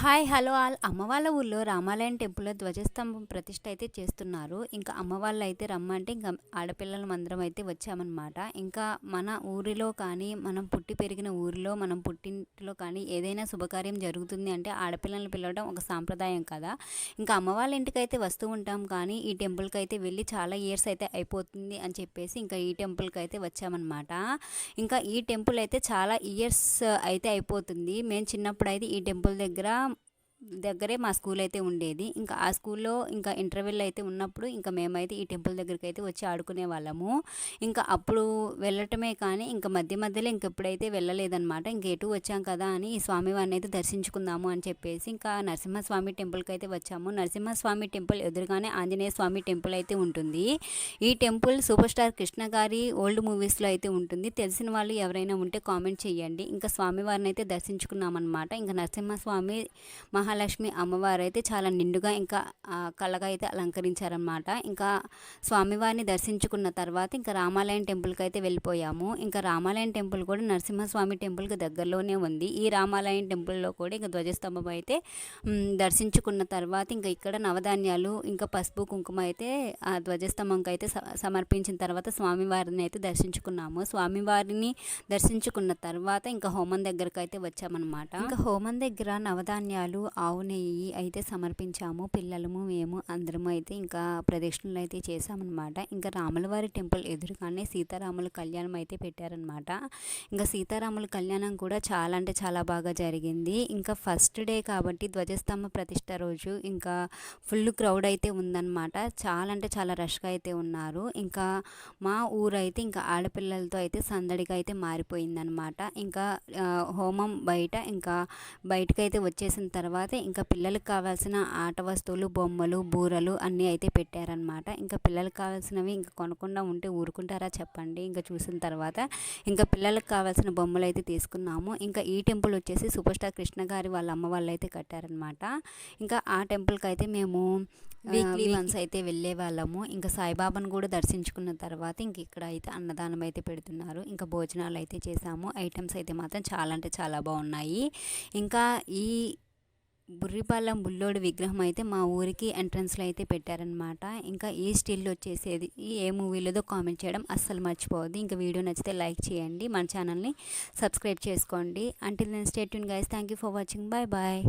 Hi hello all. అమ్మ వాళ్ళ ఊళ్ళో రామాలయం టెంపుల్లో ధ్వజస్తంభం ప్రతిష్ట అయితే చేస్తున్నారు. ఇంకా అమ్మవాళ్ళు అయితే రమ్మంటే ఇంకా ఆడపిల్లల మందరం అయితే వచ్చామన్నమాట. ఇంకా మన ఊరిలో కానీ మనం పుట్టి పెరిగిన ఊరిలో మనం పుట్టింటిలో కానీ ఏదైనా శుభకార్యం జరుగుతుంది అంటే ఆడపిల్లల్ని పిలవడం ఒక సాంప్రదాయం కదా. ఇంకా అమ్మవాళ్ళ ఇంటికి అయితే వస్తూ ఉంటాం కానీ ఈ టెంపుల్కి అయితే వెళ్ళి చాలా ఇయర్స్ అయితే అయిపోతుంది అని చెప్పేసి ఇంకా ఈ టెంపుల్కి అయితే వచ్చామన్నమాట. ఇంకా ఈ టెంపుల్ అయితే చాలా ఇయర్స్ అయితే అయిపోతుంది. మేము చిన్నప్పుడు అయితే ఈ టెంపుల్ దగ్గర దగ్గరే మా స్కూల్ అయితే ఉండేది. ఇంకా ఆ స్కూల్లో ఇంకా ఇంటర్వెల్ అయితే ఉన్నప్పుడు ఇంకా మేమైతే ఈ టెంపుల్ దగ్గరికి అయితే వచ్చి ఆడుకునే వాళ్ళము. ఇంకా అప్పుడు వెళ్ళటమే కానీ ఇంకా మధ్య మధ్యలో ఇంక ఎప్పుడైతే వెళ్ళలేదన్నమాట ఇంక ఎటు వచ్చాం కదా అని ఈ స్వామివారిని అయితే దర్శించుకుందాము అని చెప్పేసి ఇంకా నరసింహస్వామి టెంపుల్కి అయితే వచ్చాము. నరసింహస్వామి టెంపుల్ ఎదురుగానే ఆంజనేయ స్వామి టెంపుల్ అయితే ఉంటుంది. ఈ టెంపుల్ సూపర్ స్టార్ కృష్ణ గారి ఓల్డ్ మూవీస్లో అయితే ఉంటుంది. తెలిసిన వాళ్ళు ఎవరైనా ఉంటే కామెంట్ చేయండి ఇంకా స్వామివారిని అయితే దర్శించుకున్నామన్నమాట. ఇంకా నరసింహస్వామి మహా మహాలక్ష్మి అమ్మవారు అయితే చాలా నిండుగా ఇంకా కళ్ళగా అయితే అలంకరించారనమాట ఇంకా స్వామివారిని దర్శించుకున్న తర్వాత ఇంకా రామాలయం టెంపుల్కి అయితే వెళ్ళిపోయాము. ఇంకా రామాలయం టెంపుల్ కూడా నరసింహస్వామి టెంపుల్కి దగ్గరలోనే ఉంది. ఈ రామాలయం టెంపుల్లో కూడా ఇంకా ధ్వజస్తంభం అయితే దర్శించుకున్న తర్వాత ఇంకా ఇక్కడ నవధాన్యాలు ఇంకా పసుపు కుంకుమ అయితే ఆ ధ్వజస్తంభంకి అయితే సమర్పించిన తర్వాత స్వామివారిని అయితే దర్శించుకున్నాము. స్వామివారిని దర్శించుకున్న తర్వాత ఇంకా హోమం దగ్గరకు అయితే వచ్చామన్నమాట. ఇంకా హోమం దగ్గర నవధాన్యాలు ఆవు నెయ్యి అయితే సమర్పించాము పిల్లలము మేము అందరము అయితే ఇంకా ప్రదక్షిణలు అయితే చేసామన్నమాట ఇంకా రాములవారి టెంపుల్ ఎదురుగానే సీతారాముల కళ్యాణం అయితే పెట్టారనమాట ఇంకా సీతారాముల కళ్యాణం కూడా చాలా అంటే చాలా బాగా జరిగింది. ఇంకా ఫస్ట్ డే కాబట్టి ధ్వజస్తంభ ప్రతిష్ట రోజు ఇంకా ఫుల్ క్రౌడ్ అయితే ఉందన్నమాట. చాలా అంటే చాలా రష్గా అయితే ఉన్నారు. ఇంకా మా ఊరు అయితే ఇంకా ఆడపిల్లలతో అయితే సందడిగా అయితే మారిపోయిందనమాట ఇంకా హోమం బయట ఇంకా బయటకైతే వచ్చేసిన తర్వాత ఇంకా పిల్లలకు కావాల్సిన ఆట వస్తువులు బొమ్మలు బూరలు అన్నీ అయితే పెట్టారనమాట ఇంకా పిల్లలకు కావాల్సినవి ఇంకా కొనకుండా ఉంటే ఊరుకుంటారా చెప్పండి. ఇంకా చూసిన తర్వాత ఇంకా పిల్లలకు కావాల్సిన బొమ్మలు అయితే తీసుకున్నాము. ఇంకా ఈ టెంపుల్ వచ్చేసి సూపర్ స్టార్ కృష్ణ గారి వాళ్ళ అమ్మ వాళ్ళు అయితే కట్టారనమాట ఇంకా ఆ టెంపుల్కి అయితే మేము వీక్లీ వన్స్ అయితే వెళ్ళే వాళ్ళము. ఇంకా సాయిబాబాను కూడా దర్శించుకున్న తర్వాత ఇంక ఇక్కడ అయితే అన్నదానం అయితే పెడుతున్నారు. ఇంకా భోజనాలు అయితే చేసాము. ఐటమ్స్ అయితే మాత్రం చాలా అంటే చాలా బాగున్నాయి. ఇంకా ఈ బుర్రిపాలెం బుల్లోడి విగ్రహం అయితే మా ఊరికి ఎంట్రన్స్లో అయితే పెట్టారనమాట ఇంకా ఈ స్టిల్ వచ్చేసేది ఏ మూవీలోదో కామెంట్ చేయడం అస్సలు మర్చిపోవద్దు. ఇంకా వీడియో నచ్చితే లైక్ చేయండి. మన ఛానల్ని సబ్స్క్రైబ్ చేసుకోండి. అంటిల్ నేను stay Yoon guys thank you for watching bye bye